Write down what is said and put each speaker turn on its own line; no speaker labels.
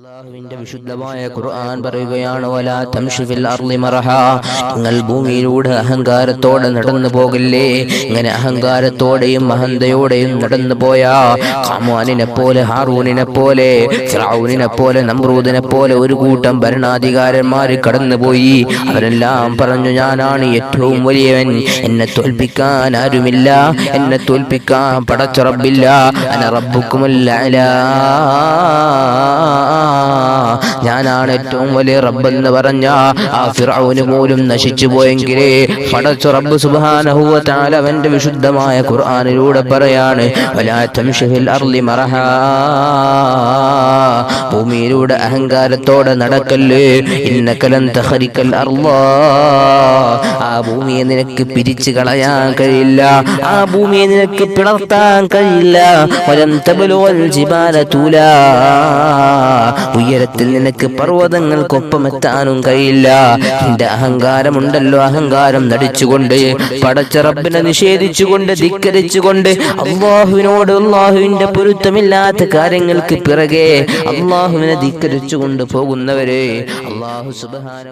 അള്ളാഹുവിന്റെ വിശുദ്ധമായ ഖുർആൻ പറയുകയാണ് വലാ തംഷിഫിൽ അർളി മറഹ. നിങ്ങൾ ഭൂമിയിലൂടെ അഹങ്കാരത്തോടെ നടന്നു പോകില്ലേ? ഇങ്ങനെ അഹങ്കാരത്തോടെയും മഹന്തയോടെയും നടന്നു പോയാ ഖാമാനിനെ പോലെ ഹാറൂനിനെ പോലെ ഫ്രാവൂനിനെ പോലെ നമ്രൂദിനെ പോലെ ഒരു കൂട്ടം ഭരണാധികാരന്മാർ കടന്നുപോയി. അവരെല്ലാം പറഞ്ഞു ഞാനാണ് ഏറ്റവും വലിയവൻ. എന്നെ തോൽപ്പിക്കാൻ ആരുമില്ല. എന്നെ തോൽപ്പിക്കാൻ പടച്ചുറപ്പില്ല അന റബ്ബുക്കുമല്ല ഞാനാണ് ഏറ്റവും വലിയ റബ്ബ് എന്ന് പറഞ്ഞ ആ ഫിറൌന് പോലും നശിച്ചു പോയെങ്കിലേ പടച്ചു റബ്ബ് സുബ്ഹാനഹു വ തആല അവന്റെ വിശുദ്ധമായ ഖുർആാനിലൂടെ പറയാണ് ഭൂമിയിലൂടെ അഹങ്കാരത്തോടെ നടക്കല്ലേ ഇന്നക്കലം തഹരിക്കൽ അർവാ ആ ഭൂമിയെ നിനക്ക് പിരിച്ചു കളയാൻ കഴിയില്ല ആ ഭൂമിയെ നിനക്ക് പിളർത്താൻ കഴിയില്ല വലം തബലുവൽ ജിബാല തൂലാ. ഉയരത്തിൽ നിനക്ക് പർവതങ്ങൾക്കൊപ്പം എത്താനും കഴിയില്ല. നിന്റെ അഹങ്കാരമുണ്ടല്ലോ അഹങ്കാരം നടിച്ചുകൊണ്ട് പടച്ച റബ്ബിനെ നിഷേധിച്ചുകൊണ്ട് ധിക്കരിച്ചുകൊണ്ട് അള്ളാഹുവിനോട് അള്ളാഹുവിന്റെ പൊരുത്തമില്ലാത്ത കാര്യങ്ങൾക്ക് പിറകെ അള്ളാഹുവിനെ ധിക്കരിച്ചുകൊണ്ട് പോകുന്നവരെ അള്ളാഹു സുബാന